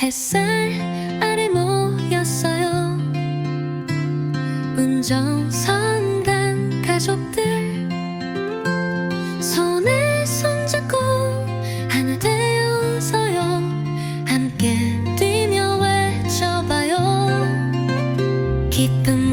햇살 아래 모였어요. 운정선 단 가족들 손에 손잡고 하나 되어 웃어요. 함께 뛰며 외쳐봐요. 기쁨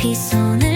peace on earth.